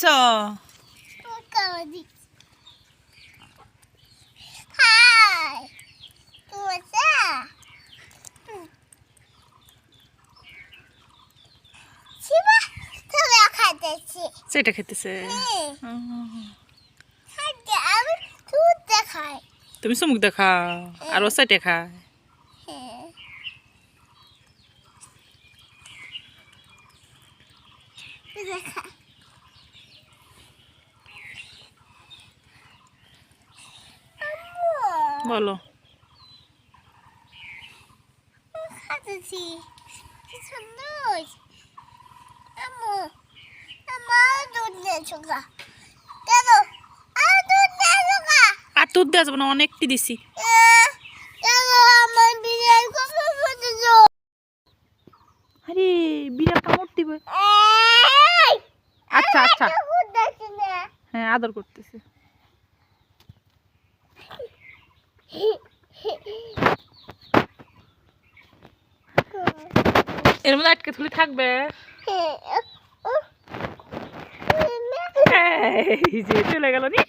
তুমি সেটা খেতেছে। হ্যাঁ। তুমি চুমুক দেখা আর ও সাইটে খায় হ্যাঁ। দেখা বলো। আর দুধ নিয়েছো আর দুধ দেওয়া যাবে না অনেকটি দিছি। আরে বিড়াল কামড় দিবে। আচ্ছা আচ্ছা। হ্যাঁ আদর করতেছে। এর মধ্যে আটকে তুলে থাকবে চলে গেল নি